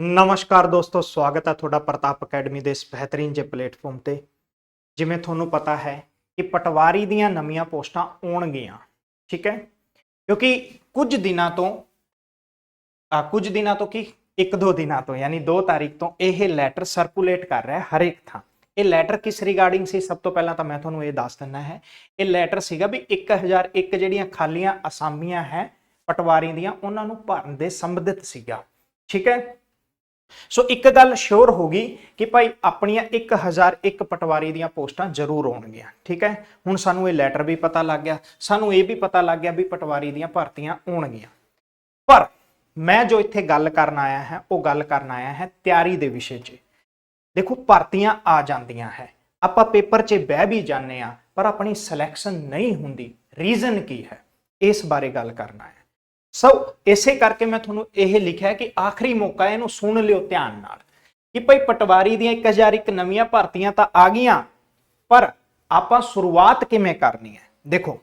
ਨਮਸਕਾਰ ਦੋਸਤੋ, ਸਵਾਗਤ ਹੈ ਤੁਹਾਡਾ ਪ੍ਰਤਾਪ ਅਕੈਡਮੀ ਦੇ ਇਸ ਬਿਹਤਰੀਨ ਜੇ ਪਲੇਟਫਾਰਮ ਤੇ। ਜਿਵੇਂ ਤੁਹਾਨੂੰ ਪਤਾ ਹੈ ਕਿ ਪਟਵਾਰੀ ਦੀਆਂ ਨਵੀਆਂ ਪੋਸਟਾਂ ਆਉਣਗੀਆਂ, ਠੀਕ ਹੈ? ਕਿਉਂਕਿ ਕੁਝ ਦਿਨਾਂ ਤੋਂ ਆ ਕੁਝ ਦਿਨਾਂ ਤੋਂ ਕੀ? ਇੱਕ ਦੋ ਦਿਨਾਂ ਤੋਂ, ਯਾਨੀ 2 ਤਾਰੀਖ ਤੋਂ ਇਹ ਲੈਟਰ ਸਰਕੂਲੇਟ ਕਰ ਰਿਹਾ ਹੈ ਹਰੇਕ ਥਾਂ। ਇਹ ਲੈਟਰ ਕਿਸ ਰਿਗਾਰਡਿੰਗ ਸੀ? ਸਭ ਤੋਂ ਪਹਿਲਾਂ ਤਾਂ ਮੈਂ ਤੁਹਾਨੂੰ ਇਹ ਦੱਸ ਦਿੰਨਾ ਹੈ। ਇਹ ਲੈਟਰ ਸੀਗਾ ਵੀ 1001 ਜਿਹੜੀਆਂ ਖਾਲੀਆਂ ਅਸਾਮੀਆਂ ਹੈ ਪਟਵਾਰੀ ਦੀਆਂ, ਉਹਨਾਂ ਨੂੰ ਭਰਨ ਦੇ ਸੰਬੰਧਿਤ ਸੀਗਾ, ਠੀਕ ਹੈ? ਸੋ ਇੱਕ ਗੱਲ ਸ਼ੋਰ ਹੋ ਗਈ ਕਿ ਭਾਈ ਆਪਣੀਆਂ 1001 ਪਟਵਾਰੀ ਦੀਆਂ ਪੋਸਟਾਂ ਜ਼ਰੂਰ ਆਉਣਗੀਆਂ, ਠੀਕ ਹੈ? ਹੁਣ ਸਾਨੂੰ ਇਹ ਲੈਟਰ ਵੀ ਪਤਾ ਲੱਗ ਗਿਆ, ਸਾਨੂੰ ਇਹ ਵੀ ਪਤਾ ਲੱਗ ਗਿਆ ਵੀ ਪਟਵਾਰੀ ਦੀਆਂ ਭਰਤੀਆਂ ਆਉਣਗੀਆਂ। ਪਰ ਮੈਂ ਜੋ ਇੱਥੇ ਗੱਲ ਕਰਨ ਆਇਆ ਹੈ, ਉਹ ਗੱਲ ਕਰਨ ਆਇਆ ਹੈ ਤਿਆਰੀ ਦੇ ਵਿਸ਼ੇ 'ਚ। ਦੇਖੋ, ਭਰਤੀਆਂ ਆ ਜਾਂਦੀਆਂ ਹੈ। ਆਪਾਂ ਪੇਪਰ 'ਚ ਬਹਿ ਵੀ ਜਾਂਦੇ ਆ ਪਰ ਆਪਣੀ ਸਿਲੈਕਸ਼ਨ ਨਹੀਂ ਹੁੰਦੀ। ਰੀਜ਼ਨ ਕੀ ਹੈ? ਇਸ ਬਾਰੇ ਗੱਲ ਕਰਨਾ ਹੈ ਸੋ ਇਸੇ ਕਰਕੇ ਮੈਂ ਤੁਹਾਨੂੰ ਇਹ ਲਿਖਿਆ ਕਿ ਆਖਰੀ ਮੌਕਾ ਇਹਨੂੰ ਸੁਣ ਲਿਓ ਧਿਆਨ ਨਾਲ। ਕਿ ਭਈ ਪਟਵਾਰੀ ਦੀਆਂ 1001 ਨਵੀਆਂ ਭਰਤੀਆਂ ਤਾਂ ਆ ਗਈਆਂ, ਪਰ ਆਪਾਂ ਸ਼ੁਰੂਆਤ ਕਿਵੇਂ ਕਰਨੀ ਹੈ? ਦੇਖੋ,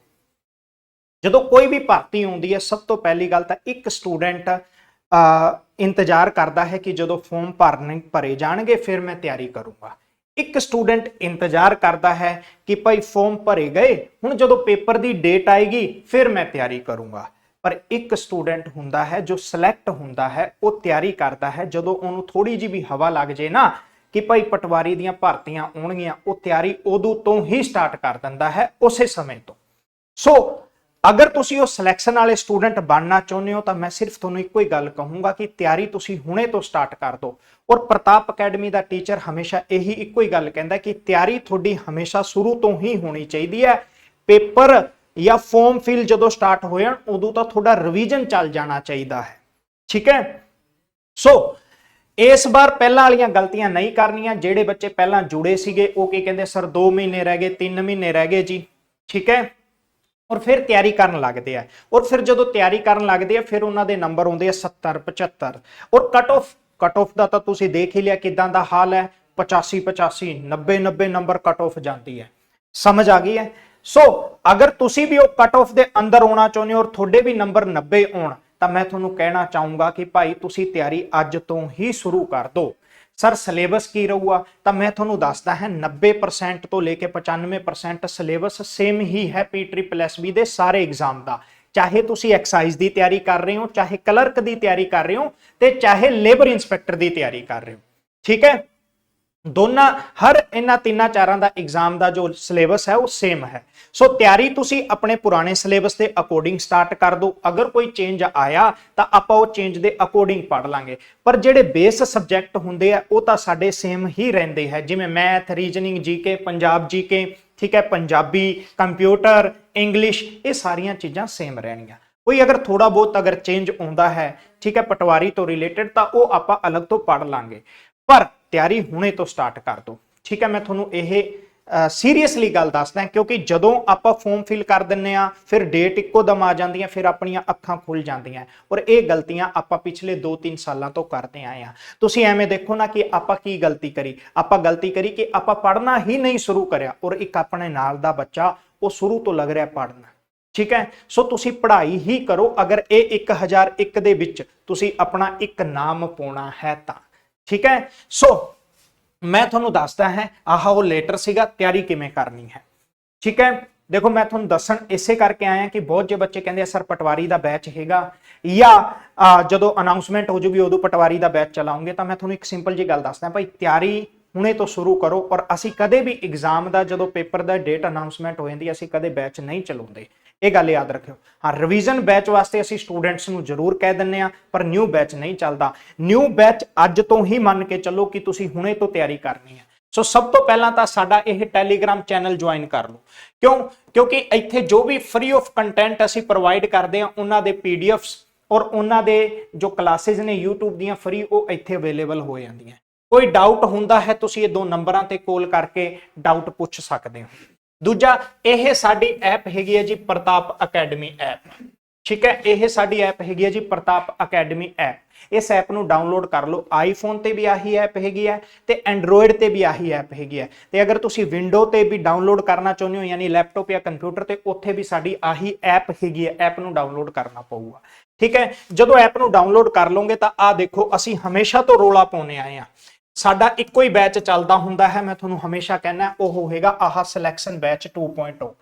ਜਦੋਂ ਕੋਈ ਵੀ ਭਰਤੀ ਆਉਂਦੀ ਹੈ, ਸਭ ਤੋਂ ਪਹਿਲੀ ਗੱਲ ਤਾਂ ਇੱਕ ਸਟੂਡੈਂਟ ਇੰਤਜ਼ਾਰ ਕਰਦਾ ਹੈ ਕਿ ਜਦੋਂ ਫਾਰਮ ਭਰਨ ਭਰੇ ਜਾਣਗੇ, ਫਿਰ ਮੈਂ ਤਿਆਰੀ ਕਰੂੰਗਾ। ਇੱਕ ਸਟੂਡੈਂਟ ਇੰਤਜ਼ਾਰ ਕਰਦਾ ਹੈ ਕਿ ਭਾਈ ਫਾਰਮ ਭਰੇ ਗਏ, ਹੁਣ ਜਦੋਂ ਪੇਪਰ ਦੀ ਡੇਟ ਆਏਗੀ, ਫਿਰ ਮੈਂ ਤਿਆਰੀ ਕਰੂੰਗਾ। ਪਰ ਇੱਕ ਸਟੂਡੈਂਟ ਹੁੰਦਾ ਹੈ ਜੋ ਸਿਲੈਕਟ ਹੁੰਦਾ ਹੈ, ਉਹ ਤਿਆਰੀ ਕਰਦਾ ਹੈ। ਜਦੋਂ ਉਹਨੂੰ ਥੋੜੀ ਜਿਹੀ ਵੀ ਹਵਾ ਲੱਗ ਜੇ ਨਾ ਕਿ ਭਾਈ ਪਟਵਾਰੀ ਦੀਆਂ ਭਰਤੀਆਂ ਆਉਣਗੀਆਂ, ਉਹ ਤਿਆਰੀ ਉਦੋਂ ਤੋਂ ਹੀ ਸਟਾਰਟ ਕਰ ਦਿੰਦਾ ਹੈ, ਉਸੇ ਸਮੇਂ ਤੋਂ। ਸੋ ਅਗਰ ਤੁਸੀਂ ਉਹ ਸਿਲੈਕਸ਼ਨ ਵਾਲੇ ਸਟੂਡੈਂਟ ਬਣਨਾ ਚਾਹੁੰਦੇ ਹੋ, ਤਾਂ ਮੈਂ ਸਿਰਫ ਤੁਹਾਨੂੰ ਇੱਕੋ ਹੀ ਗੱਲ ਕਹੂੰਗਾ ਕਿ ਤਿਆਰੀ ਤੁਸੀਂ ਹੁਣੇ ਤੋਂ ਸਟਾਰਟ ਕਰ ਦਿਓ। ਔਰ ਪ੍ਰਤਾਪ ਅਕੈਡਮੀ ਦਾ ਟੀਚਰ ਹਮੇਸ਼ਾ ਇਹੀ ਇੱਕੋ ਹੀ ਗੱਲ ਕਹਿੰਦਾ ਕਿ ਤਿਆਰੀ ਤੁਹਾਡੀ ਹਮੇਸ਼ਾ ਸ਼ੁਰੂ ਤੋਂ ਹੀ ਹੋਣੀ ਚਾਹੀਦੀ ਹੈ। ਪੇਪਰ ਜਾਂ ਫਾਰਮ ਫਿਲ ਜਦੋਂ ਸਟਾਰਟ ਹੋਇਆ ਉਦੋਂ ਤਾਂ ਤੁਹਾਡਾ ਰਿਵੀਜ਼ਨ ਚੱਲ ਜਾਣਾ ਚਾਹੀਦਾ ਹੈ। ਠੀਕ ਹੈ? ਸੋ ਇਸ ਵਾਰ ਪਹਿਲਾਂ ਵਾਲੀਆਂ ਗਲਤੀਆਂ ਨਹੀਂ ਕਰਨੀਆਂ, ਜਿਹੜੇ ਬੱਚੇ ਪਹਿਲਾਂ ਜੁੜੇ ਸੀਗੇ, ਉਹ ਕੀ ਕਹਿੰਦੇ, ਸਰ 2 ਮਹੀਨੇ ਰਹਿ ਗਏ 3 ਮਹੀਨੇ ਰਹਿ ਗਏ ਜੀ। ਠੀਕ ਹੈ? ਔਰ ਫਿਰ ਤਿਆਰੀ ਕਰਨ ਲੱਗਦੇ ਆ। ਔਰ ਫਿਰ ਜਦੋਂ ਤਿਆਰੀ ਕਰਨ ਲੱਗਦੇ ਆ, ਫਿਰ ਉਹਨਾਂ ਦੇ ਨੰਬਰ ਆਉਂਦੇ ਆ 70 75 ਔਰ ਕਟ ਆਫ ਕਟ ਆਫ ਦਾ ਤਾਂ ਤੁਸੀਂ ਦੇਖ ਹੀ ਲਿਆ ਕਿਦਾਂ ਦਾ ਹਾਲ ਹੈ। 85 85 90 90 ਨੰਬਰ ਕਟ ਆਫ ਜਾਂਦੀ ਹੈ। ਸਮਝ ਆ ਗਈ ਹੈ? ਸੋ ਅਗਰ ਤੁਸੀਂ ਵੀ ਉਹ ਕਟ ਆਫ ਦੇ ਅੰਦਰ ਆਉਣਾ ਚਾਹੁੰਦੇ ਹੋ ਔਰ ਤੁਹਾਡੇ ਵੀ ਨੰਬਰ 90 ਆਉਣ ਤਾਂ ਮੈਂ ਤੁਹਾਨੂੰ ਕਹਿਣਾ ਚਾਹੂੰਗਾ ਕਿ ਭਾਈ ਤੁਸੀਂ ਤਿਆਰੀ ਅੱਜ ਤੋਂ ਹੀ ਸ਼ੁਰੂ ਕਰ ਦਿਓ। ਸਰ ਸਿਲੇਬਸ ਕੀ ਰਹੂਗਾ? ਤਾਂ ਮੈਂ ਤੁਹਾਨੂੰ ਦੱਸਦਾ ਹੈ 90% ਤੋਂ ਲੈ ਕੇ 95% ਸਿਲੇਬਸ ਸੇਮ ਹੀ ਹੈ ਪੀ ਟ੍ਰਿਪਲ ਐਸ ਬੀ ਦੇ ਸਾਰੇ ਐਗਜ਼ਾਮ ਦਾ। ਚਾਹੇ ਤੁਸੀਂ ਐਕਸਾਈਜ਼ ਦੀ ਤਿਆਰੀ ਕਰ ਰਹੇ ਹੋ, ਚਾਹੇ ਕਲਰਕ ਦੀ ਤਿਆਰੀ ਕਰ ਰਹੇ ਹੋ ਤੇ ਚਾਹੇ ਲੇਬਰ ਇਨਸਪੈਕਟਰ ਦੀ ਤਿਆਰੀ ਕਰ ਰਹੇ ਹੋ। ਠੀਕ ਹੈ? ਦੋਨਾਂ, ਹਰ ਇਹਨਾਂ ਤਿੰਨਾਂ ਚਾਰਾਂ ਦਾ ਐਗਜ਼ਾਮ ਦਾ ਜੋ ਸਿਲੇਬਸ ਹੈ, ਉਹ ਸੇਮ ਹੈ। ਸੋ ਤਿਆਰੀ ਤੁਸੀਂ ਆਪਣੇ ਪੁਰਾਣੇ ਸਿਲੇਬਸ ਦੇ ਅਕੋਰਡਿੰਗ ਸਟਾਰਟ ਕਰ ਦਿਓ। ਅਗਰ ਕੋਈ ਚੇਂਜ ਆਇਆ, ਤਾਂ ਆਪਾਂ ਉਹ ਚੇਂਜ ਦੇ ਅਕੋਰਡਿੰਗ ਪੜ ਲਾਂਗੇ। ਪਰ ਜਿਹੜੇ ਬੇਸ ਸਬਜੈਕਟ ਹੁੰਦੇ ਆ, ਉਹ ਤਾਂ ਸਾਡੇ ਸੇਮ ਹੀ ਰਹਿੰਦੇ ਹੈ। ਜਿਵੇਂ math reasoning GK Punjab GK ਠੀਕ ਹੈ, ਪੰਜਾਬੀ ਕੰਪਿਊਟਰ ਇੰਗਲਿਸ਼ ਇਹ ਸਾਰੀਆਂ ਚੀਜ਼ਾਂ ਸੇਮ ਰਹਿਣਗੀਆਂ। ਕੋਈ ਅਗਰ ਥੋੜਾ ਬਹੁਤ ਅਗਰ ਚੇਂਜ ਆਉਂਦਾ ਹੈ, ਠੀਕ ਹੈ, ਪਟਵਾਰੀ ਤੋਂ ਰਿਲੇਟਡ ਤਾਂ ਉਹ ਆਪਾਂ ਅਲੱਗ ਤੋਂ ਪੜ ਲਾਂਗੇ। ਪਰ ਤਿਆਰੀ ਹੁਣੇ ਤੋਂ ਸਟਾਰਟ ਕਰ ਦੋ। ਠੀਕ ਹੈ, ਮੈਂ ਤੁਹਾਨੂੰ ਇਹ ਸੀਰੀਅਸਲੀ ਗੱਲ ਦੱਸਦਾ ਕਿਉਂਕਿ ਜਦੋਂ ਆਪਾਂ ਫਾਰਮ ਫਿਲ ਕਰ ਦਿੰਨੇ ਆ ਫਿਰ ਡੇਟ ਇੱਕੋ ਦਮ ਆ ਜਾਂਦੀਆਂ ਫਿਰ ਆਪਣੀਆਂ ਅੱਖਾਂ ਖੁੱਲ ਜਾਂਦੀਆਂ ਔਰ ਇਹ ਗਲਤੀਆਂ ਆਪਾਂ ਪਿਛਲੇ 2-3 ਸਾਲਾਂ ਤੋਂ ਕਰਦੇ ਆਏ ਆ ਤੁਸੀਂ ਐਵੇਂ ਦੇਖੋ ਨਾ ਕਿ ਆਪਾਂ ਕੀ ਗਲਤੀ ਕਰੀ? ਆਪਾਂ ਗਲਤੀ ਕਰੀ ਕਿ ਆਪਾਂ ਪੜ੍ਹਨਾ ਹੀ ਨਹੀਂ ਸ਼ੁਰੂ ਕਰਿਆ, ਔਰ ਇੱਕ ਆਪਣੇ ਨਾਲ ਦਾ ਬੱਚਾ ਉਹ ਸ਼ੁਰੂ ਤੋਂ ਲੱਗ ਰਿਹਾ ਪੜ੍ਹਨਾ। ਠੀਕ ਹੈ, ਸੋ ਤੁਸੀਂ ਪੜ੍ਹਾਈ ਹੀ ਕਰੋ, ਅਗਰ ਇਹ 1001 ਦੇ ਵਿੱਚ ਤੁਸੀਂ ਆਪਣਾ ਇੱਕ ਨਾਮ ਪਾਉਣਾ ਹੈ ਤਾਂ। ਠੀਕ ਹੈ? ਸੋ ਮੈਂ ਤੁਹਾਨੂੰ ਦੱਸਦਾ ਹੈ, ਆਹ ਉਹ ਲੈਟਰ ਸੀਗਾ, ਤਿਆਰੀ ਕਿਵੇਂ ਕਰਨੀ ਹੈ। ਠੀਕ ਹੈ? ਦੇਖੋ, ਮੈਂ ਤੁਹਾਨੂੰ ਦੱਸਣ ਇਸੇ ਕਰਕੇ ਆਇਆ ਕਿ ਬਹੁਤ ਜੇ ਬੱਚੇ ਕਹਿੰਦੇ ਆ, ਸਰ, ਪਟਵਾਰੀ ਦਾ ਬੈਚ ਹੈਗਾ। ਜਾਂ ਜਦੋਂ ਅਨਾਉਂਸਮੈਂਟ ਹੋ ਜੂਗੀ, ਉਦੋਂ ਪਟਵਾਰੀ ਦਾ ਬੈਚ ਚਲਾਉਂਗੇ, ਤਾਂ ਮੈਂ ਤੁਹਾਨੂੰ ਇੱਕ ਸਿੰਪਲ ਜੀ ਗੱਲ ਦੱਸਦਾ, ਭਾਈ, ਤਿਆਰੀ ਹੁਣੇ ਤੋਂ ਸ਼ੁਰੂ ਕਰੋ ਔਰ ਅਸੀਂ ਕਦੇ ਵੀ ਐਗਜ਼ਾਮ ਦਾ, ਜਦੋਂ ਪੇਪਰ ਦਾ ਡੇਟ ਅਨਾਉਂਸਮੈਂਟ ਹੋ ਜਾਂਦੀ ਅਸੀਂ ਕਦੇ ਬੈਚ ਨਹੀਂ ਚਲਾਉਂਦੇ। ਇਹ ਗੱਲ ਯਾਦ ਰੱਖਿਓ। ਹਾਂ ਰਿਵੀਜ਼ਨ ਬੈਚ ਵਾਸਤੇ ਅਸੀਂ ਸਟੂਡੈਂਟਸ ਨੂੰ ਜ਼ਰੂਰ ਕਹਿ ਦਿੰਨੇ ਆ ਪਰ ਨਿਊ ਬੈਚ ਨਹੀਂ ਚੱਲਦਾ। ਨਿਊ ਬੈਚ ਅੱਜ ਤੋਂ ਹੀ ਮੰਨ ਕੇ ਚੱਲੋ ਕਿ ਤੁਸੀਂ ਹੁਣੇ ਤੋਂ ਤਿਆਰੀ ਕਰਨੀ ਹੈ। ਸੋ ਸਭ ਤੋਂ ਪਹਿਲਾਂ ਤਾਂ ਸਾਡਾ ਇਹ ਟੈਲੀਗ੍ਰਾਮ ਚੈਨਲ ਜੁਆਇਨ ਕਰ ਲਓ। ਕਿਉਂ? ਕਿਉਂਕਿ ਇੱਥੇ ਜੋ ਵੀ ਫ੍ਰੀ ਆਫ ਕੰਟੈਂਟ ਅਸੀਂ ਪ੍ਰੋਵਾਈਡ ਕਰਦੇ ਆ ਉਹਨਾਂ ਦੇ ਪੀਡੀਐਫਸ ਔਰ ਉਹਨਾਂ ਦੇ ਜੋ ਕਲਾਸਿਸ ਨੇ YouTube ਦੀਆਂ ਫ੍ਰੀ ਉਹ ਇੱਥੇ ਅਵੇਲੇਬਲ ਹੋ ਜਾਂਦੀਆਂ। ਕੋਈ ਡਾਊਟ ਹੁੰਦਾ ਹੈ, ਤੁਸੀਂ ਇਹ ਦੋ ਨੰਬਰਾਂ ਤੇ ਕਾਲ ਕਰਕੇ ਡਾਊਟ ਪੁੱਛ ਸਕਦੇ ਹੋ। ਦੂਜਾ, ਇਹ ਸਾਡੀ ਐਪ ਹੈਗੀ ਹੈ ਜੀ ਪ੍ਰਤਾਪ ਅਕੈਡਮੀ ਐਪ ਠੀਕ ਹੈ, ਇਹ ਸਾਡੀ ਐਪ ਹੈਗੀ ਹੈ ਜੀ ਪ੍ਰਤਾਪ ਅਕੈਡਮੀ ਐਪ ਇਸ ਐਪ ਨੂੰ ਡਾਊਨਲੋਡ ਕਰ ਲਓ। ਆਈਫੋਨ ਤੇ ਵੀ ਆਹੀ ਐਪ ਹੈਗੀ ਹੈ ਤੇ ਐਂਡਰੋਇਡ ਤੇ ਵੀ ਆਹੀ ਐਪ ਹੈਗੀ ਹੈ। ਤੇ ਅਗਰ ਤੁਸੀਂ ਵਿੰਡੋ ਤੇ ਵੀ ਡਾਊਨਲੋਡ ਕਰਨਾ ਚਾਹੁੰਦੇ ਹੋ, ਯਾਨੀ ਲੈਪਟਾਪ ਜਾਂ ਕੰਪਿਊਟਰ ਤੇ, ਉੱਥੇ ਵੀ ਸਾਡੀ ਆਹੀ ਐਪ ਹੈਗੀ ਹੈ। ਐਪ ਨੂੰ ਡਾਊਨਲੋਡ ਕਰਨਾ ਪਊਗਾ। ਠੀਕ ਹੈ, ਜਦੋਂ ਐਪ ਨੂੰ ਡਾਊਨਲੋਡ ਕਰ ਲਓਗੇ ਤਾਂ ਆਹ ਦੇਖੋ, ਅਸੀਂ ਹਮੇਸ਼ਾ ਤੋਂ ਰੋਲਾ ਪਾਉਨੇ ਆਏ ਆ ਸਾਡਾ ਇੱਕੋ ਹੀ ਬੈਚ ਚੱਲਦਾ ਹੁੰਦਾ ਹੈ, ਮੈਂ ਤੁਹਾਨੂੰ ਹਮੇਸ਼ਾ ਕਹਿੰਦਾ ਉਹ ਹੋਵੇਗਾ ਆਹ ਸਿਲੈਕਸ਼ਨ ਬੈਚ 2.0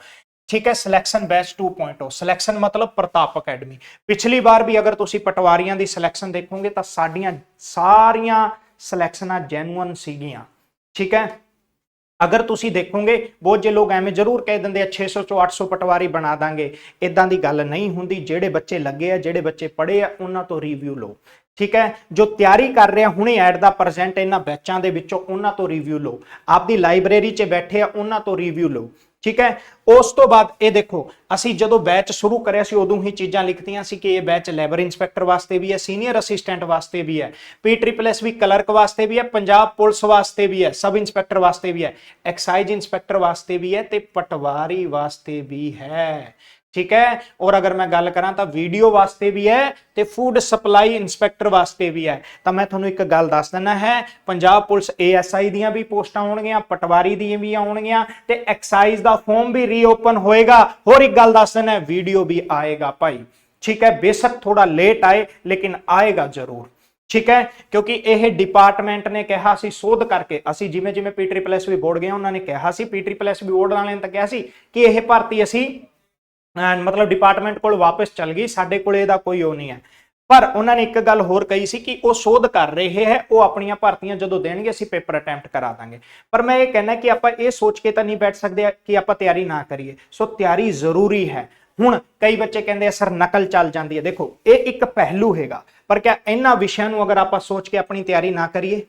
ਠੀਕ ਹੈ ਸਿਲੈਕਸ਼ਨ ਬੈਚ 2.0 ਸਿਲੈਕਸ਼ਨ ਮਤਲਬ ਪ੍ਰਤਾਪ ਅਕੈਡਮੀ। ਪਿਛਲੀ ਵਾਰ ਵੀ ਅਗਰ ਤੁਸੀਂ ਪਟਵਾਰੀਆਂ ਦੀ ਸਿਲੈਕਸ਼ਨ ਦੇਖੋਗੇ ਤਾਂ ਸਾਡੀਆਂ ਸਾਰੀਆਂ ਸਿਲੈਕਸ਼ਨਾਂ ਜੈਨੂਅਨ ਸੀਗੀਆਂ। ਠੀਕ ਹੈ? ਅਗਰ ਤੁਸੀਂ ਦੇਖੋਗੇ, ਬਹੁਤ ਜੇ ਲੋਕ ਐਵੇਂ ਜ਼ਰੂਰ ਕਹਿ ਦਿੰਦੇ ਆ 600 ਚੋਂ 800 ਪਟਵਾਰੀ ਬਣਾ ਦਾਂਗੇ। ਇਦਾਂ ਦੀ ਗੱਲ ਨਹੀਂ ਹੁੰਦੀ। ਜਿਹੜੇ ਬੱਚੇ ਲੱਗੇ ਆ, ਜਿਹੜੇ ਬੱਚੇ ਪੜ੍ਹੇ ਆ, ਉਹਨਾਂ ਤੋਂ ਰਿਵਿਊ ਲਓ। ਠੀਕ ਹੈ? ਜੋ ਤਿਆਰੀ ਕਰ ਰਿਹਾ, ਹੁਣੇ ਐਡ ਦਾ ਪ੍ਰੈਜ਼ੈਂਟ ਇਹਨਾਂ ਬੈਚਾਂ ਦੇ ਵਿੱਚੋਂ ਉਹਨਾਂ ਤੋਂ ਰਿਵਿਊ ਲਓ। ਆਪਦੀ ਲਾਇਬ੍ਰੇਰੀ 'ਚ ਬੈਠੇ ਆ, ਉਹਨਾਂ ਤੋਂ ਰਿਵਿਊ ਲਓ। ਠੀਕ ਹੈ? ਉਸ ਤੋਂ ਬਾਅਦ ਇਹ ਦੇਖੋ, ਅਸੀਂ ਜਦੋਂ ਬੈਚ ਸ਼ੁਰੂ ਕਰਿਆ ਸੀ, ਉਦੋਂ ਹੀ ਚੀਜ਼ਾਂ ਲਿਖਤੀਆਂ ਸੀ ਕਿ ਇਹ ਬੈਚ ਲੈਬਰ ਇਨਸਪੈਕਟਰ ਵਾਸਤੇ ਵੀ ਹੈ ਸੀਨੀਅਰ ਅਸਿਸਟੈਂਟ ਵਾਸਤੇ ਵੀ ਹੈ ਪੀ ਟ੍ਰਿਪਲ ਐਸ ਵੀ ਕਲਰਕ ਵਾਸਤੇ ਵੀ ਹੈ, ਪੰਜਾਬ ਪੁਲਿਸ ਵਾਸਤੇ ਵੀ ਹੈ ਸਬ ਇੰਸਪੈਕਟਰ ਵਾਸਤੇ ਵੀ ਹੈ ਐਕਸਾਈਜ਼ ਇੰਸਪੈਕਟਰ ਵਾਸਤੇ ਵੀ ਹੈ ਤੇ ਪਟਵਾਰੀ ਵਾਸਤੇ ਵੀ ਹੈ। ਠੀਕ ਹੈ? ਔਰ ਅਗਰ ਮੈਂ ਗੱਲ ਕਰਾਂ ਤਾਂ ਵੀਡੀਓ ਵਾਸਤੇ ਵੀ ਹੈ ਤੇ ਫੂਡ ਸਪਲਾਈ ਇਨਸਪੈਕਟਰ ਵਾਸਤੇ ਵੀ ਹੈ। ਤਾਂ ਮੈਂ ਤੁਹਾਨੂੰ ਇੱਕ ਗੱਲ ਦੱਸ ਦਿੰਦਾ ਹੈ, ਪੰਜਾਬ ਪੁਲਿਸ ਏਐਸਆਈ ਦੀਆਂ ਵੀ ਪੋਸਟਾਂ ਆਉਣਗੀਆਂ, ਪਟਵਾਰੀ ਦੀਆਂ ਵੀ ਆਉਣਗੀਆਂ ਤੇ ਐਕਸਾਈਜ਼ ਦਾ ਫਾਰਮ ਵੀ ਰੀਓਪਨ ਹੋਏਗਾ। ਹੋਰ ਇੱਕ ਗੱਲ ਦੱਸ ਦਿੰਦਾ ਵੀਡੀਓ ਵੀ ਆਏਗਾ ਭਾਈ। ਠੀਕ ਹੈ? ਬੇਸ਼ੱਕ ਥੋੜਾ ਲੇਟ ਆਏ, ਲੇਕਿਨ ਆਏਗਾ ਜ਼ਰੂਰ। ਠੀਕ ਹੈ? ਕਿਉਂਕਿ ਇਹ ਡਿਪਾਰਟਮੈਂਟ ਨੇ ਕਿਹਾ ਸੀ, ਸੋਧ ਕਰਕੇ। ਅਸੀਂ ਜਿਵੇਂ ਜਿਵੇਂ ਪੀ ਟ੍ਰਿਪਲ ਵੀ ਬੋਰਡ ਗਏ, ਉਹਨਾਂ ਨੇ ਕਿਹਾ ਸੀ ਪੀ ਟ੍ਰਿਪਲ ਵੀ ਬੋਰਡ ਵਾਲਿਆਂ ਨੇ ਤਾਂ ਕਿਹਾ ਸੀ ਕਿ ਇਹ ਭਰਤੀ ਅਸੀਂ ਮਤਲਬ ਡਿਪਾਰਟਮੈਂਟ ਕੋਲ ਵਾਪਸ ਚਲ ਗਈ, ਸਾਡੇ ਕੋਲ ਇਹਦਾ ਕੋਈ ਉਹ ਨਹੀਂ ਹੈ। ਪਰ ਉਹਨਾਂ ਨੇ ਇੱਕ ਗੱਲ ਹੋਰ ਕਹੀ ਸੀ ਕਿ ਉਹ ਸੋਧ ਕਰ ਰਹੇ ਹੈ, ਉਹ ਆਪਣੀਆਂ ਭਰਤੀਆਂ ਜਦੋਂ ਦੇਣਗੇ, ਅਸੀਂ ਪੇਪਰ ਅਟੈਂਪਟ ਕਰਾ ਦਾਂਗੇ। ਪਰ ਮੈਂ ਇਹ ਕਹਿਣਾ ਕਿ ਆਪਾਂ ਇਹ ਸੋਚ ਕੇ ਤਾਂ ਨਹੀਂ ਬੈਠ ਸਕਦੇ ਕਿ ਆਪਾਂ ਤਿਆਰੀ ਨਾ ਕਰੀਏ। ਸੋ ਤਿਆਰੀ ਜ਼ਰੂਰੀ ਹੈ। ਹੁਣ ਕਈ ਬੱਚੇ ਕਹਿੰਦੇ ਆ, ਸਰ, ਨਕਲ ਚੱਲ ਜਾਂਦੀ ਹੈ। ਦੇਖੋ, ਇਹ ਇੱਕ ਪਹਿਲੂ ਹੈਗਾ। ਪਰ ਕਿਆ ਇਹਨਾਂ ਵਿਸ਼ਿਆਂ ਨੂੰ ਅਗਰ ਆਪਾਂ ਸੋਚ ਕੇ ਆਪਣੀ ਤਿਆਰੀ ਨਾ ਕਰੀਏ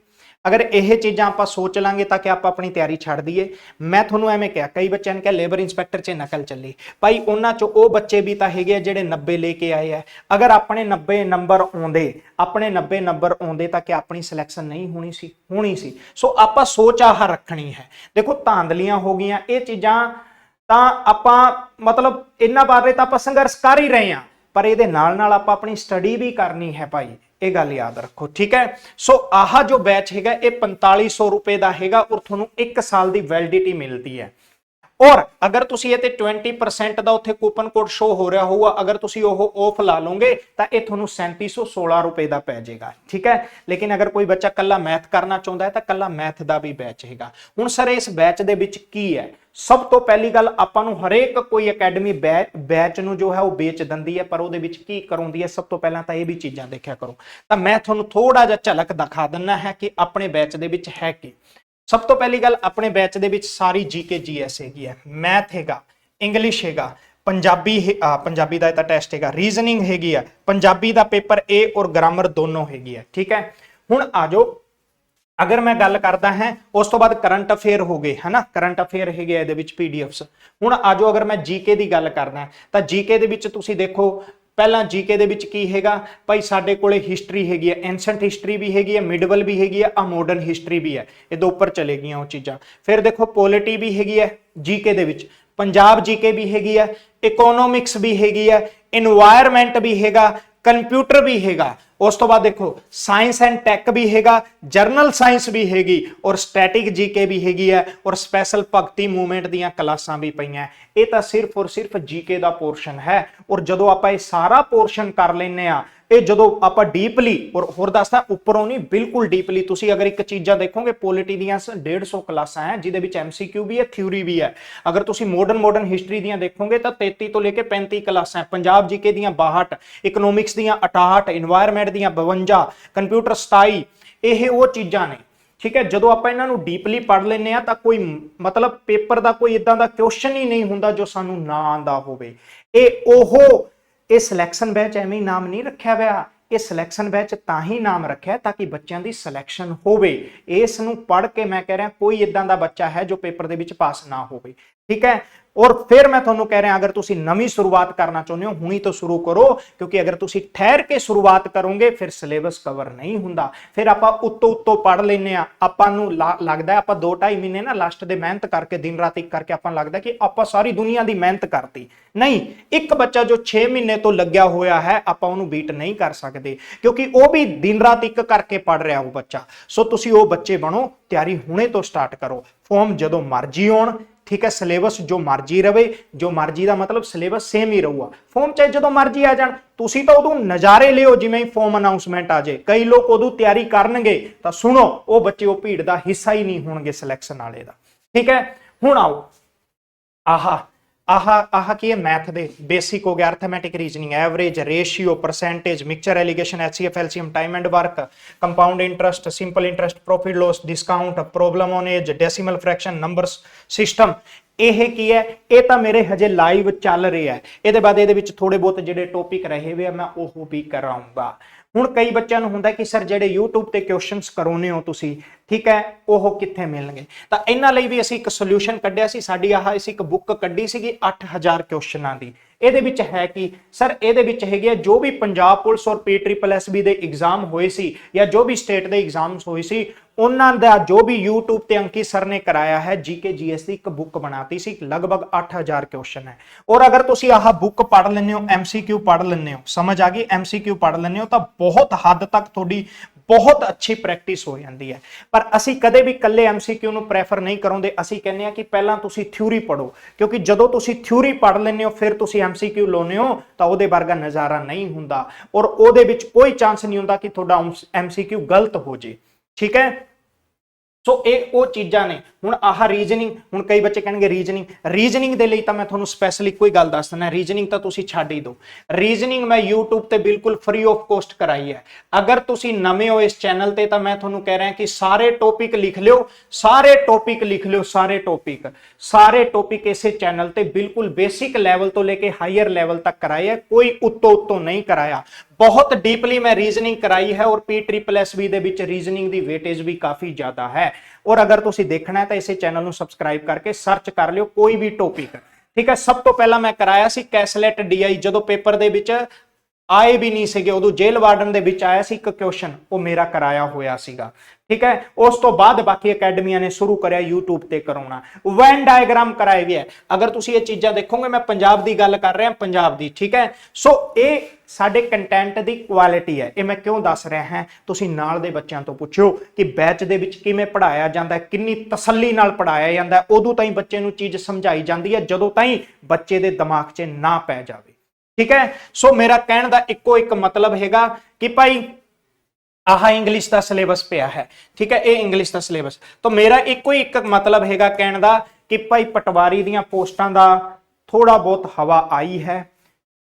ਅਗਰ ਇਹ ਚੀਜ਼ਾਂ ਆਪਾਂ ਸੋਚ ਲਾਂਗੇ ਤਾਂ ਕਿ ਆਪਾਂ ਆਪਣੀ ਤਿਆਰੀ ਛੱਡ ਦਈਏ। ਮੈਂ ਤੁਹਾਨੂੰ ਐਵੇਂ ਕਿਹਾ, ਕਈ ਬੱਚਿਆਂ ਨੇ ਕਿਹਾ ਲੇਬਰ ਇਨਸਪੈਕਟਰ 'ਚ ਨਕਲ ਚੱਲੀ। ਭਾਈ, ਉਹਨਾਂ 'ਚੋਂ ਉਹ ਬੱਚੇ ਵੀ ਤਾਂ ਹੈਗੇ ਆ ਜਿਹੜੇ 90 ਲੈ ਕੇ ਆਏ ਆ। ਅਗਰ ਆਪਣੇ 90 ਨੰਬਰ ਆਉਂਦੇ, ਆਪਣੇ 90 ਨੰਬਰ ਆਉਂਦੇ ਤਾਂ ਕਿ ਆਪਣੀ ਸਿਲੈਕਸ਼ਨ ਨਹੀਂ ਹੋਣੀ ਸੀ ਹੋਣੀ ਸੀ। ਸੋ ਆਪਾਂ ਸੋਚ ਆਹ ਰੱਖਣੀ ਹੈ। ਦੇਖੋ, ਧਾਂਦਲੀਆਂ ਹੋ ਗਈਆਂ, ਇਹ ਚੀਜ਼ਾਂ ਤਾਂ ਆਪਾਂ ਮਤਲਬ ਇਹਨਾਂ ਬਾਰੇ ਤਾਂ ਆਪਾਂ ਸੰਘਰਸ਼ ਕਰ ਹੀ ਰਹੇ ਹਾਂ। ਪਰ ਇਹਦੇ ਨਾਲ ਨਾਲ ਆਪਾਂ ਆਪਣੀ ਸਟੱਡੀ ਵੀ ਕਰਨੀ ਹੈ ਭਾਈ। ਇਹ ਗੱਲ ਯਾਦ ਰੱਖੋ, ਠੀਕ ਹੈ? ਸੋ ਆਹ ਜੋ ਬੈਚ ਹੈਗਾ, ਇਹ 4500 ਰੁਪਏ ਦਾ ਹੈਗਾ ਔਰ ਤੁਹਾਨੂੰ 1 ਸਾਲ ਦੀ ਵੈਲਿਡਿਟੀ ਮਿਲਦੀ ਹੈ। ਔਰ ਅਗਰ ਤੁਸੀਂ ਇਹ ਤੇ 20% ਦਾ ਉੱਥੇ ਕੂਪਨ ਕੋਡ ਸ਼ੋ ਹੋ ਰਿਹਾ ਹੋਊਗਾ, ਅਗਰ ਤੁਸੀਂ ਉਹ ਆਫ ਲਾ ਲਓਗੇ, ਤਾਂ ਇਹ ਤੁਹਾਨੂੰ 3716 ਰੁਪਏ ਦਾ ਪੈ ਜਾਏਗਾ, ਠੀਕ ਹੈ? ਲੇਕਿਨ ਅਗਰ ਕੋਈ ਬੱਚਾ ਕੱਲਾ ਮੈਥ ਕਰਨਾ ਚਾਹੁੰਦਾ ਹੈ, ਤਾਂ ਕੱਲਾ ਮੈਥ ਦਾ ਵੀ ਬੈਚ ਹੈਗਾ। ਹੁਣ ਸਰ ਇਸ ਬੈਚ ਦੇ ਵਿੱਚ ਕੀ ਹੈ? ਸਭ ਤੋਂ ਪਹਿਲੀ ਗੱਲ ਆਪਾਂ ਨੂੰ ਹਰੇਕ ਕੋਈ ਅਕੈਡਮੀ ਬੈਚ ਨੂੰ ਜੋ ਹੈ ਉਹ ਵੇਚ ਦਿੰਦੀ ਹੈ, ਪਰ ਉਹਦੇ ਵਿੱਚ ਕੀ ਕਰਾਉਂਦੀ ਹੈ, ਸਭ ਤੋਂ ਪਹਿਲਾਂ ਤਾਂ ਇਹ ਵੀ ਚੀਜ਼ਾਂ ਦੇਖਿਆ ਕਰੋ। ਤਾਂ ਮੈਂ ਤੁਹਾਨੂੰ ਥੋੜਾ ਜਿਹਾ ਝਲਕ ਦਿਖਾ ਦਿੰਨਾ ਹੈ ਕਿ ਆਪਣੇ ਬੈਚ ਦੇ ਵਿੱਚ ਹੈ ਕੀ। ਸਭ ਤੋਂ ਪਹਿਲੀ ਗੱਲ ਆਪਣੇ ਬੈਚ ਦੇ ਵਿੱਚ ਸਾਰੀ ਜੀਕੇ ਜੀਐਸ ਹੈਗੀ ਹੈ ਮੈਥ ਹੈਗਾ ਇੰਗਲਿਸ਼ ਹੈਗਾ, ਪੰਜਾਬੀ ਪੰਜਾਬੀ ਦਾ ਇਹ ਤਾਂ ਟੈਸਟ ਹੈਗਾ ਰੀਜ਼ਨਿੰਗ ਹੈਗੀ ਆ, ਪੰਜਾਬੀ ਦਾ ਪੇਪਰ A ਔਰ ਗ੍ਰਾਮਰ ਦੋਨੋਂ ਹੈਗੀ ਹੈ ਠੀਕ ਹੈ? ਹੁਣ ਆਜੋ ਅਗਰ ਮੈਂ ਗੱਲ ਕਰਦਾ ਹਾਂ, ਉਸ ਤੋਂ ਬਾਅਦ ਕਰੰਟ ਅਫੇਅਰ ਹੋ ਗਏ, ਹਨਾ? ਕਰੰਟ ਅਫੇਅਰ ਹੈਗੇ ਆ ਇਹਦੇ ਵਿੱਚ ਪੀਡੀਐਫਸ ਹੁਣ ਆਜੋ ਅਗਰ ਮੈਂ ਜੀਕੇ ਦੀ ਗੱਲ ਕਰਦਾ, ਤਾਂ ਜੀਕੇ ਦੇ ਵਿੱਚ ਤੁਸੀਂ ਦੇਖੋ ਪਹਿਲਾਂ ਜੀਕੇ ਦੇ ਵਿੱਚ ਕੀ ਹੈਗਾ? ਭਾਈ ਸਾਡੇ ਕੋਲੇ ਹਿਸਟਰੀ ਹੈਗੀ ਹੈ ਐਂਸ਼ੈਂਟ ਹਿਸਟਰੀ ਵੀ ਹੈਗੀ ਹੈ ਮਿਡਵਲ ਵੀ ਹੈਗੀ ਹੈ ਆ ਮਾਡਰਨ ਹਿਸਟਰੀ ਵੀ ਹੈ। ਇਹ ਦੋ ਉੱਪਰ ਚਲੇ ਗਈਆਂ ਉਹ ਚੀਜ਼ਾਂ। ਫਿਰ ਦੇਖੋ ਪੋਲਿਟੀ ਵੀ ਹੈਗੀ ਹੈ ਜੀਕੇ ਦੇ ਵਿੱਚ। ਪੰਜਾਬ ਜੀਕੇ ਵੀ ਹੈਗੀ ਹੈ ਇਕਨੋਮਿਕਸ ਵੀ ਹੈਗੀ ਹੈ এনवायरमेंट ਵੀ ਹੈਗਾ ਕੰਪਿਊਟਰ ਵੀ ਹੈਗਾ। ਉਸ ਤੋਂ ਬਾਅਦ ਦੇਖੋ ਸਾਇੰਸ ਐਂਡ ਟੈਕ ਵੀ ਹੈਗਾ ਜਰਨਲ ਸਾਇੰਸ ਵੀ ਹੈਗੀ, ਔਰ ਸਟੈਟਿਕ ਜੀਕੇ ਵੀ ਹੈਗੀ ਹੈ, ਔਰ ਸਪੈਸ਼ਲ ਭਗਤੀ ਮੂਵਮੈਂਟ ਦੀਆਂ ਕਲਾਸਾਂ ਵੀ ਪਈਆਂ ਇਹ ਤਾਂ ਸਿਰਫ ਔਰ ਸਿਰਫ ਜੀਕੇ ਦਾ ਪੋਰਸ਼ਨ ਹੈ, ਔਰ ਜਦੋਂ ਆਪਾਂ ਇਹ ਸਾਰਾ ਪੋਰਸ਼ਨ ਕਰ ਲੈਨੇ ਆ ਇਹ ਜਦੋਂ ਆਪਾਂ ਡੀਪਲੀ ਔਰ ਹੋਰ ਦੱਸਦਾ ਉੱਪਰੋਂ ਨਹੀਂ, ਬਿਲਕੁਲ ਡੀਪਲੀ ਤੁਸੀਂ ਅਗਰ ਇੱਕ ਚੀਜ਼ਾਂ ਦੇਖੋਗੇ ਪੋਲਿਟੀ ਦੀਆਂ 150 ਕਲਾਸਾਂ ਹੈ, ਜਿਹਦੇ ਵਿੱਚ ਐਮਸੀਕਿਊ ਵੀ ਹੈ ਥਿਊਰੀ ਵੀ ਹੈ। ਅਗਰ ਤੁਸੀਂ ਮਾਡਰਨ ਮਾਡਰਨ ਹਿਸਟਰੀ ਦੀਆਂ ਦੇਖੋਗੇ ਤਾਂ 33 ਤੋਂ ਲੈ ਕੇ 35 ਕਲਾਸਾਂ ਹੈ। ਪੰਜਾਬ ਜੀਕੇ ਦੀਆਂ 62 ਇਕਨੋਮਿਕਸ ਦੀਆਂ 68 এনवायरमेंट ਦੀਆਂ 52 ਕੰਪਿਊਟਰ 27 ਇਹ ਉਹ ਚੀਜ਼ਾਂ ਨੇ। ਠੀਕ ਹੈ, ਜਦੋਂ ਆਪਾਂ ਇਹਨਾਂ ਨੂੰ ਡੀਪਲੀ ਪੜ੍ਹ ਲੈਨੇ ਆ ਤਾਂ ਕੋਈ ਮਤਲਬ ਪੇਪਰ ਦਾ ਕੋਈ ਇਦਾਂ ਦਾ ਕੁਐਸਚਨ ਹੀ ਨਹੀਂ ਹੁੰਦਾ ਜੋ ਸਾਨੂੰ ਨਾ ਆਂਦਾ ਹੋਵੇ। ਇਹ ਉਹ ਇਹ ਸਿਲੈਕਸ਼ਨ ਬੈਚ ਐਵੇਂ ਹੀ ਨਾਮ ਨਹੀਂ ਰੱਖਿਆ ਹੋਇਆ। ਇਹ ਸਿਲੈਕਸ਼ਨ ਬੈਚ ਤਾਂ ਹੀ ਨਾਮ ਰੱਖਿਆ ਤਾਂ ਕਿ ਬੱਚਿਆਂ ਦੀ ਸਿਲੈਕਸ਼ਨ ਹੋਵੇ। ਇਸ ਨੂੰ ਪੜ੍ਹ ਕੇ ਮੈਂ ਕਹਿ ਰਿਹਾ, ਕੋਈ ਇਦਾਂ ਦਾ ਬੱਚਾ ਹੈ ਜੋ ਪੇਪਰ ਦੇ ਵਿੱਚ ਪਾਸ ਨਾ ਹੋਵੇ। ਠੀਕ ਹੈ? ਔਰ ਫਿਰ ਮੈਂ ਤੁਹਾਨੂੰ ਕਹਿ ਰਿਹਾ, ਅਗਰ ਤੁਸੀਂ ਨਵੀਂ ਸ਼ੁਰੂਆਤ ਕਰਨਾ ਚਾਹੁੰਦੇ ਹੋ, ਹੁਣੀ ਤੋਂ ਸ਼ੁਰੂ ਕਰੋ, ਕਿਉਂਕਿ ਅਗਰ ਤੁਸੀਂ ਠਹਿਰ ਕੇ ਸ਼ੁਰੂਆਤ ਕਰੋਗੇ, ਫਿਰ ਸਿਲੇਬਸ ਕਵਰ ਨਹੀਂ ਹੁੰਦਾ। ਫਿਰ ਆਪਾਂ ਉੱਤੋਂ ਉੱਤੋਂ ਪੜ ਲੈਨੇ ਆ ਆਪਾਂ ਨੂੰ ਲਾ- ਲੱਗਦਾ ਆਪਾਂ ਆਪਾਂ 2.5 ਮਹੀਨੇ ਨਾ ਲਾਸਟ ਦੇ ਮਿਹਨਤ ਕਰਕੇ, ਦਿਨ ਰਾਤ ਇੱਕ ਕਰਕੇ ਆਪਾਂ ਨੂੰ ਲੱਗਦਾ ਕਿ ਆਪਾਂ ਸਾਰੀ ਦੁਨੀਆ ਦੀ ਮਿਹਨਤ ਕਰਤੀ। ਨਹੀਂ, ਇੱਕ ਬੱਚਾ ਜੋ 6 ਮਹੀਨੇ ਤੋਂ ਲੱਗਿਆ ਹੋਇਆ ਹੈ, ਆਪਾਂ ਉਹਨੂੰ ਬੀਟ ਨਹੀਂ ਕਰ ਸਕਦੇ। ਕਿਉਂਕਿ ਉਹ ਵੀ ਦਿਨ ਰਾਤ ਇੱਕ ਕਰਕੇ ਪੜ ਰਿਹਾ ਉਹ ਬੱਚਾ। ਸੋ ਤੁਸੀਂ ਉਹ ਬੱਚੇ ਬਣੋ, ਤਿਆਰੀ ਹੁਣੇ ਤੋਂ ਸਟਾਰਟ ਕਰੋ। ਫਾਰਮ ਜਦੋਂ ਮਰਜ਼ੀ ਆਉਣ ਠੀਕ ਹੈ ਸਿਲੇਬਸ ਜੋ ਮਰਜ਼ੀ ਰਵੇ, ਜੋ ਮਰਜ਼ੀ ਦਾ ਮਤਲਬ ਸਿਲੇਬਸ ਸੇਮ ਹੀ ਰਹੂਗਾ। ਫਾਰਮ ਚਾਹੇ ਜਦੋਂ ਮਰਜ਼ੀ ਆ ਜਾਣ, ਤੁਸੀਂ ਤਾਂ ਉਦੋਂ ਨਜ਼ਾਰੇ ਲਿਓ ਜਿਵੇਂ ਹੀ ਫਾਰਮ ਅਨਾਉਂਸਮੈਂਟ ਆ ਜੇ। ਕਈ ਲੋਕ ਉਦੋਂ ਤਿਆਰੀ ਕਰਨਗੇ, ਤਾਂ ਸੁਣੋ, ਉਹ ਬੱਚੇ ਉਹ ਭੀੜ ਦਾ ਹਿੱਸਾ ਹੀ ਨਹੀਂ ਹੋਣਗੇ ਸਿਲੈਕਸ਼ਨ ਵਾਲੇ ਦਾ। ਠੀਕ ਹੈ, ਹੁਣ ਆਓ। ਆਹਾ ਆਹ ਆਹ ਕੀ ਹੈ ਮੈਥ ਦੇ? ਬੇਸਿਕ ਹੋ ਗਿਆ arithmetic reasoning average ratio percentage mixture alligation HCF LCM time and work compound interest simple interest profit loss discount problem on age decimal fraction numbers system ਇਹ ਕੀ ਹੈ? ਇਹ ਤਾਂ ਮੇਰੇ ਹਜੇ ਲਾਈਵ ਚੱਲ ਰਿਹਾ ਹੈ। ਇਹਦੇ ਬਾਅਦ ਇਹਦੇ ਵਿੱਚ ਥੋੜੇ ਬਹੁਤ ਜਿਹੜੇ ਟੌਪਿਕ ਰਹੇ ਹੋਏ ਆ, ਮੈਂ ਉਹ ਵੀ ਕਰਾਉਂਗਾ। ਹੁਣ ਕਈ ਬੱਚਿਆਂ ਨੂੰ ਹੁੰਦਾ ਕਿ ਸਰ ਜਿਹੜੇ YouTube ਤੇ ਕੁਐਸਚਨਸ ਕਰਾਉਨੇ ਹੋ ਤੁਸੀਂ, ਠੀਕ ਹੈ, ਉਹ ਕਿੱਥੇ ਮਿਲਣਗੇ? ਤਾਂ ਇਹਨਾਂ ਲਈ ਵੀ ਅਸੀਂ ਇੱਕ ਸੋਲੂਸ਼ਨ ਕੱਢਿਆ ਸੀ, ਸਾਡੀ ਆਹ ਅਸੀਂ ਇੱਕ ਬੁੱਕ ਕੱਢੀ ਸੀਗੀ 8000 ਕੁਐਸਚਨਾਂ ਦੀ। ਇਹਦੇ ਵਿੱਚ ਹੈ ਕਿ ਸਰ, ਇਹਦੇ ਵਿੱਚ ਹੈਗੇ ਆ ਜੋ ਵੀ ਪੰਜਾਬ ਪੁਲਿਸ ਔਰ ਪੀ ਟ੍ਰਿਪਲ ਐਸ ਬੀ ਦੇ ਐਗਜ਼ਾਮ ਹੋਏ ਸੀ ਜਾਂ ਜੋ ਵੀ ਸਟੇਟ ਦੇ ਐਗਜ਼ਾਮਸ ਹੋਏ ਸੀ, ਉਹਨਾਂ ਦਾ ਜੋ ਵੀ YouTube ਤੇ ਅੰਕਿਤ ਸਰ ਨੇ ਕਰਾਇਆ ਹੈ ਜੀਕੇ ਜੀਐਸ ਦੀ ਇੱਕ ਬੁੱਕ ਬਣਾਤੀ ਸੀ, ਲਗਭਗ 8000 ਕੁਐਸਚਨ ਹੈ। ਔਰ ਅਗਰ ਤੁਸੀਂ ਆਹ ਬੁੱਕ ਪੜ੍ਹ ਲੈਂਦੇ ਹੋ ਐਮਸੀਕਿਊ ਪੜ੍ਹ ਲੈਂਦੇ ਹੋ, ਸਮਝ ਆ ਗਈ ਐਮਸੀਕਿਊ ਪੜ੍ਹ ਲੈਂਦੇ ਹੋ, ਤਾਂ ਬਹੁਤ ਹੱਦ ਤੱਕ ਤੁਹਾਡੀ ਬਹੁਤ ਅੱਛੀ ਪ੍ਰੈਕਟਿਸ ਹੋ ਜਾਂਦੀ ਹੈ। ਪਰ ਅਸੀਂ ਕਦੇ ਵੀ ਇਕੱਲੇ ਐਮਸੀਕਿਊ ਨੂੰ ਪ੍ਰੈਫਰ ਨਹੀਂ ਕਰਾਉਂਦੇ। ਅਸੀਂ ਕਹਿੰਦੇ ਆ ਕਿ ਪਹਿਲਾਂ ਤੁਸੀਂ ਥਿਊਰੀ ਪੜੋ ਕਿਉਂਕਿ ਜਦੋਂ ਤੁਸੀਂ ਥਿਊਰੀ ਪੜ੍ਹ ਲੈਂਦੇ ਹੋ, ਫਿਰ ਤੁਸੀਂ ਐਮਸੀਕਿਊ ਲਾਉਂਦੇ ਹੋ, ਤਾਂ ਉਹਦੇ ਵਰਗਾ ਨਜ਼ਾਰਾ ਨਹੀਂ ਹੁੰਦਾ। ਔਰ ਉਹਦੇ ਵਿੱਚ ਕੋਈ ਚਾਂਸ ਨਹੀਂ ਹੁੰਦਾ ਕਿ ਤੁਹਾਡਾ ਐਮਸੀਕਿਊ ਗਲਤ ਹੋ ਜੇ। ਠੀਕ ਹੈ? ਸੋ ਇਹ ਉਹ ਚੀਜ਼ਾਂ ਨੇ। ਹੁਣ ਆਹ ਰੀਜਨਿੰਗ ਹੁਣ ਕਈ ਬੱਚੇ ਕਹਿਣਗੇ ਰੀਜਨਿੰਗ ਰੀਜਨਿੰਗ ਦੇ ਲਈ ਤਾਂ ਮੈਂ ਤੁਹਾਨੂੰ ਸਪੈਸ਼ਲੀ ਕੋਈ ਗੱਲ ਦੱਸ ਦਿੰਦਾ। ਰੀਜਨਿੰਗ ਤਾਂ ਤੁਸੀਂ ਛੱਡ ਹੀ ਦਿਓ। ਰੀਜਨਿੰਗ ਮੈਂ YouTube ਤੇ ਬਿਲਕੁਲ ਫ੍ਰੀ ਆਫ ਕੋਸਟ ਕਰਾਈ ਹੈ। ਅਗਰ ਤੁਸੀਂ ਨਵੇਂ ਹੋ ਇਸ ਚੈਨਲ ਤੇ, ਤਾਂ ਮੈਂ ਤੁਹਾਨੂੰ ਕਹਿ ਰਿਹਾ ਕਿ ਸਾਰੇ ਟੌਪਿਕ ਲਿਖ ਲਿਓ। ਸਾਰੇ ਟੌਪਿਕ ਲਿਖ ਲਿਓ, ਸਾਰੇ ਟੌਪਿਕ ਸਾਰੇ ਟੌਪਿਕ ਇਸੇ ਚੈਨਲ ਤੇ ਬਿਲਕੁਲ ਬੇਸਿਕ ਲੈਵਲ ਤੋਂ ਲੈ ਕੇ ਹਾਇਰ ਲੈਵਲ ਤੱਕ ਕਰਾਏ ਹੈ। ਕੋਈ ਉੱਤੋਂ ਉੱਤੋਂ ਨਹੀਂ ਕਰਾਇਆ। ਬਹੁਤ ਡੀਪਲੀ ਮੈਂ ਰੀਜ਼ਨਿੰਗ ਕਰਾਈ ਹੈ ਔਰ ਪੀ ਟ੍ਰਿਪਲ ਐਸ ਬੀ ਦੇ ਵਿੱਚ ਰੀਜ਼ਨਿੰਗ ਦੀ ਵੇਟੇਜ ਵੀ ਕਾਫੀ ਜ਼ਿਆਦਾ ਹੈ। ਔਰ ਅਗਰ ਤੁਸੀਂ ਦੇਖਣਾ ਹੈ ਤਾਂ ਇਸੇ ਚੈਨਲ ਨੂੰ ਸਬਸਕ੍ਰਾਈਬ ਕਰਕੇ ਸਰਚ ਕਰ ਲਿਓ, ਕੋਈ ਵੀ ਟੌਪਿਕ ਠੀਕ ਹੈ, ਸਭ ਤੋਂ ਪਹਿਲਾਂ ਮੈਂ ਕਰਾਇਆ ਸੀ ਕੈਸਲੈਟ ਡੀਆਈ ਜਦੋਂ ਪੇਪਰ ਦੇ ਵਿੱਚ ਆਏ ਵੀ ਨਹੀਂ ਸੀਗੇ, ਉਦੋਂ ਜੇਲ੍ਹ ਵਾਰਡਨ ਦੇ ਵਿੱਚ ਆਇਆ ਸੀ ਇੱਕ ਕੁਐਸਚਨ ਉਹ ਮੇਰਾ ਕਰਾਇਆ ਹੋਇਆ ਸੀਗਾ। ਠੀਕ ਹੈ? ਉਸ ਤੋਂ ਬਾਅਦ ਬਾਕੀ ਅਕੈਡਮੀਆਂ ਨੇ ਸ਼ੁਰੂ ਕਰਿਆ YouTube ਤੇ ਕਰਾਉਣਾ। ਵੈਨ ਡਾਇਗ੍ਰਾਮ ਕਰਾਏ ਵੀ ਹੈ। ਅਗਰ ਤੁਸੀਂ ਇਹ ਚੀਜ਼ਾਂ ਦੇਖੋਗੇ, ਮੈਂ ਪੰਜਾਬ ਦੀ ਗੱਲ ਕਰ ਰਿਹਾ, ਪੰਜਾਬ ਦੀ, ਠੀਕ ਹੈ? ਸੋ ਇਹ ਸਾਡੇ ਕੰਟੈਂਟ ਦੀ ਕੁਆਲਿਟੀ ਹੈ। ਇਹ ਮੈਂ ਕਿਉਂ ਦੱਸ ਰਿਹਾ ਹਾਂ? ਤੁਸੀਂ ਨਾਲ ਦੇ ਬੱਚਿਆਂ ਤੋਂ ਪੁੱਛਿਓ ਕਿ ਬੈਚ ਦੇ ਵਿੱਚ ਕਿਵੇਂ ਪੜਾਇਆ ਜਾਂਦਾ ਕਿੰਨੀ ਤਸੱਲੀ ਨਾਲ ਪੜਾਇਆ ਜਾਂਦਾ ਉਦੋਂ ਤਾਈਂ ਬੱਚੇ ਨੂੰ ਚੀਜ਼ ਸਮਝਾਈ ਜਾਂਦੀ ਹੈ, ਜਦੋਂ ਤਾਈਂ ਬੱਚੇ ਦੇ ਦਿਮਾਗ 'ਚ ਨਾ ਪੈ ਜਾਵੇ। ਠੀਕ ਹੈ? ਸੋ ਮੇਰਾ ਕਹਿਣ ਦਾ ਇੱਕੋ ਇੱਕ ਮਤਲਬ ਹੈਗਾ ਕਿ ਭਾਈ, ਆਹ ਇੰਗਲਿਸ਼ ਦਾ ਸਿਲੇਬਸ ਪਿਆ ਹੈ। ਠੀਕ ਹੈ? ਇਹ ਇੰਗਲਿਸ਼ ਦਾ ਸਿਲੇਬਸ ਤਾਂ ਮੇਰਾ ਇੱਕੋ ਹੀ ਇੱਕ ਮਤਲਬ ਹੈਗਾ ਕਹਿਣ ਦਾ ਕਿ ਭਾਈ, ਪਟਵਾਰੀ ਦੀਆਂ ਪੋਸਟਾਂ ਦਾ ਥੋੜਾ ਬਹੁਤ ਹਵਾ ਆਈ ਹੈ।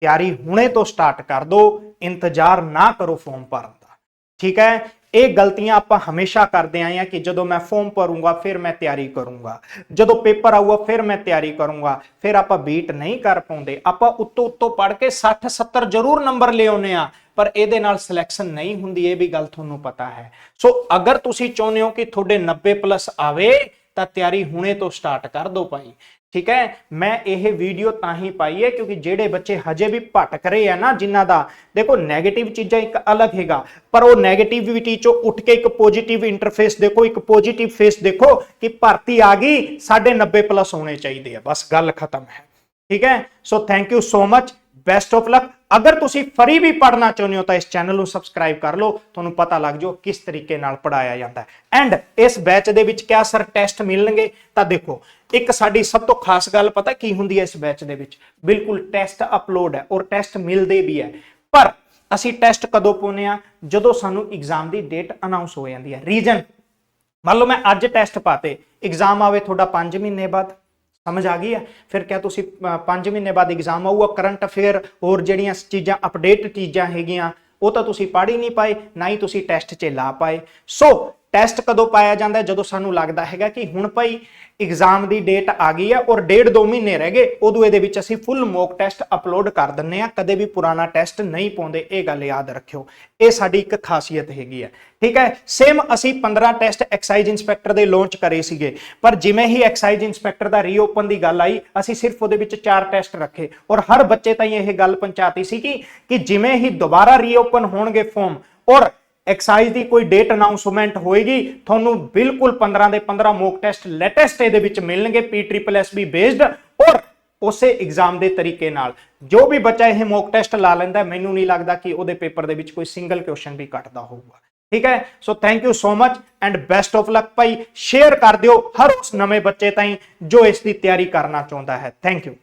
ਤਿਆਰੀ ਹੁਣੇ ਤੋਂ ਸਟਾਰਟ ਕਰ ਦਿਓ ਇੰਤਜ਼ਾਰ ਨਾ ਕਰੋ ਫਾਰਮ ਭਰਨ ਦਾ। ਠੀਕ ਹੈ? ਇਹ ਗਲਤੀਆਂ ਆਪਾਂ ਹਮੇਸ਼ਾ ਕਰਦੇ ਆਏ ਆ ਕਿ ਜਦੋਂ ਮੈਂ ਫਾਰਮ ਭਰੂੰਗਾ, ਫਿਰ ਮੈਂ ਤਿਆਰੀ ਕਰੂੰਗਾ। ਜਦੋਂ ਪੇਪਰ ਆਊਗਾ, ਫਿਰ ਮੈਂ ਤਿਆਰੀ ਕਰੂੰਗਾ। ਫਿਰ ਆਪਾਂ ਬੀਟ ਨਹੀਂ ਕਰ ਪਾਉਂਦੇ। ਆਪਾਂ ਉੱਤੋਂ ਉੱਤੋਂ ਪੜ ਕੇ 60 70 ਜ਼ਰੂਰ ਨੰਬਰ ਲਿਆਉਨੇ ਆ ਪਰ ਇਹਦੇ ਨਾਲ ਸਿਲੈਕਸ਼ਨ ਨਹੀਂ ਹੁੰਦੀ, ਇਹ ਵੀ ਗੱਲ ਤੁਹਾਨੂੰ ਪਤਾ ਹੈ। ਸੋ ਅਗਰ ਤੁਸੀਂ ਚਾਹੁੰਦੇ ਹੋ ਕਿ ਤੁਹਾਡੇ 90 ਪਲੱਸ ਆਵੇ, ਤਾਂ ਤਿਆਰੀ ਹੁਣੇ ਤੋਂ ਸਟਾਰਟ ਕਰ ਦਿਓ ਭਾਈ। ਠੀਕ ਹੈ? ਮੈਂ ਇਹ ਵੀਡੀਓ ਤਾਂ ਹੀ ਪਾਈ ਹੈ ਕਿਉਂਕਿ ਜਿਹੜੇ ਬੱਚੇ ਹਜੇ ਵੀ ਭਟਕ ਰਹੇ ਆ ਨਾ ਜਿਨ੍ਹਾਂ ਦਾ, ਦੇਖੋ 네ਗੇਟਿਵ ਚੀਜ਼ਾਂ ਇੱਕ ਅਲੱਗ ਹੈਗਾ, ਪਰ ਉਹ 네ਗੇਟਿਵਿਟੀ ਚੋਂ ਉੱਠ ਕੇ ਇੱਕ ਪੋਜ਼ਿਟਿਵ ਇੰਟਰਫੇਸ ਦੇਖੋ, ਇੱਕ ਪੋਜ਼ਿਟਿਵ ਫੇਸ ਦੇਖੋ ਕਿ ਭਰਤੀ ਆ ਗਈ, ਸਾਡੇ 90 ਪਲੱਸ ਹੋਣੇ ਚਾਹੀਦੇ ਆ, ਬਸ ਗੱਲ ਖਤਮ ਹੈ। ਠੀਕ ਹੈ? So thank you so much best of luck ਅਗਰ ਤੁਸੀਂ ਫਰੀ ਵੀ ਪੜਨਾ ਚਾਹੁੰਦੇ ਹੋ ਤਾਂ ਇਸ ਚੈਨਲ ਨੂੰ ਸਬਸਕ੍ਰਾਈਬ ਕਰ ਲਓ, ਤੁਹਾਨੂੰ ਪਤਾ ਲੱਗ ਜਾਓ ਕਿਸ ਤਰੀਕੇ ਨਾਲ ਪੜਾਇਆ ਜਾਂਦਾ ਹੈ। ਐਂਡ ਇਸ ਬੈਚ ਦੇ ਵਿੱਚ ਕਿਆ ਸਰ ਟੈਸਟ ਮਿਲਣਗੇ, ਤਾਂ ਦੇਖੋ, ਇੱਕ ਸਾਡੀ ਸਭ ਤੋਂ ਖਾਸ ਗੱਲ ਪਤਾ ਕੀ ਹੁੰਦੀ ਹੈ ਇਸ ਬੈਚ ਦੇ ਵਿੱਚ? ਬਿਲਕੁਲ ਟੈਸਟ ਅਪਲੋਡ ਹੈ ਔਰ ਟੈਸਟ ਮਿਲਦੇ ਵੀ ਹੈ। ਪਰ ਅਸੀਂ ਟੈਸਟ ਕਦੋਂ ਪਾਉਨੇ ਆ ਜਦੋਂ ਸਾਨੂੰ ਐਗਜ਼ਾਮ ਦੀ ਡੇਟ ਅਨਾਉਂਸ ਹੋ ਜਾਂਦੀ ਹੈ। ਰੀਜਨ ਮੰਨ ਲਓ ਮੈਂ ਅੱਜ ਟੈਸਟ ਪਾਤੇ ਐਗਜ਼ਾਮ ਆਵੇ ਤੁਹਾਡਾ 5 ਮਹੀਨੇ ਬਾਅਦ। ਸਮਝ ਆ ਗਈ ਹੈ? ਫਿਰ ਕਿਆ ਤੁਸੀਂ 5 ਮਹੀਨੇ ਬਾਅਦ ਐਗਜ਼ਾਮ ਆਊਗਾ ਕਰੰਟ ਅਫੇਅਰ ਹੋਰ ਜਿਹੜੀਆਂ ਚੀਜ਼ਾਂ ਅਪਡੇਟ ਚੀਜ਼ਾਂ ਹੈਗੀਆਂ, ਉਹ ਤਾਂ ਤੁਸੀਂ ਪੜ੍ਹ ਹੀ ਨਹੀਂ ਪਾਏ, ਨਾ ਹੀ ਤੁਸੀਂ ਟੈਸਟ 'ਚ ਲਾ ਪਾਏ। ਸੋ ਟੈਸਟ ਕਦੋਂ ਪਾਇਆ ਜਾਂਦਾ ਜਦੋਂ ਸਾਨੂੰ ਲੱਗਦਾ ਹੈਗਾ ਕਿ ਹੁਣ ਭਾਈ ਐਗਜ਼ਾਮ ਦੀ ਡੇਟ ਆ ਗਈ ਹੈ ਔਰ ਡੇਢ ਦੋ ਮਹੀਨੇ ਰਹਿ ਗਏ, ਉਦੋਂ ਇਹਦੇ ਵਿੱਚ ਅਸੀਂ ਫੁੱਲ ਮੌਕ ਟੈਸਟ ਅਪਲੋਡ ਕਰ ਦਿੰਨੇ ਆ ਕਦੇ ਵੀ ਪੁਰਾਣਾ ਟੈਸਟ ਨਹੀਂ ਪਾਉਂਦੇ, ਇਹ ਗੱਲ ਯਾਦ ਰੱਖਿਓ। ਇਹ ਸਾਡੀ ਇੱਕ ਖਾਸੀਅਤ ਹੈਗੀ ਹੈ। ਠੀਕ ਹੈ? ਸੇਮ ਅਸੀਂ 15 ਟੈਸਟ ਐਕਸਾਈਜ਼ ਇੰਸਪੈਕਟਰ ਦੇ ਲਾਂਚ ਕਰੇ ਸੀਗੇ। ਪਰ ਜਿਵੇਂ ਹੀ ਐਕਸਾਈਜ਼ ਇੰਸਪੈਕਟਰ ਦਾ ਰੀਓਪਨ ਦੀ ਗੱਲ ਆਈ, ਅਸੀਂ ਸਿਰਫ ਉਹਦੇ ਵਿੱਚ ਚਾਰ ਟੈਸਟ ਰੱਖੇ। ਔਰ ਹਰ ਬੱਚੇ ਤਾਈਂ ਇਹ ਗੱਲ ਪਹੁੰਚਾਤੀ ਸੀ ਕਿ ਕਿ ਜਿਵੇਂ ਹੀ ਦੁਬਾਰਾ ਰੀਓਪਨ ਹੋਣਗੇ ਫਾਰਮ ਔਰ ਐਕਸਾਈਜ਼ ਦੀ ਕੋਈ ਡੇਟ ਅਨਾਉਂਸਮੈਂਟ ਹੋਏਗੀ, ਤੁਹਾਨੂੰ ਬਿਲਕੁਲ 15 ਦੇ 15 ਮੋਕ ਟੈਸਟ ਲੇਟੈਸਟ ਇਹਦੇ ਵਿੱਚ ਮਿਲਣਗੇ P triple S B based ਔਰ ਉਸੇ ਐਗਜ਼ਾਮ ਦੇ ਤਰੀਕੇ ਨਾਲ। ਜੋ ਵੀ ਬੱਚਾ ਇਹ ਮੋਕ ਟੈਸਟ ਲਾ ਲੈਂਦਾ, ਮੈਨੂੰ ਨਹੀਂ ਲੱਗਦਾ ਕਿ ਉਹਦੇ ਪੇਪਰ ਦੇ ਵਿੱਚ ਕੋਈ ਸਿੰਗਲ ਕੁਐਸਚਨ ਵੀ ਕੱਟਦਾ ਹੋਊਗਾ। ਠੀਕ ਹੈ? So thank you so much and best of luck Bhai. Share ਕਰ ਦਿਓ ਹਰ ਉਸ ਨਵੇਂ ਬੱਚੇ ਤਾਈਂ ਜੋ ਇਸ ਦੀ ਤਿਆਰੀ ਕਰਨਾ ਚਾਹੁੰਦਾ ਹੈ। Thank you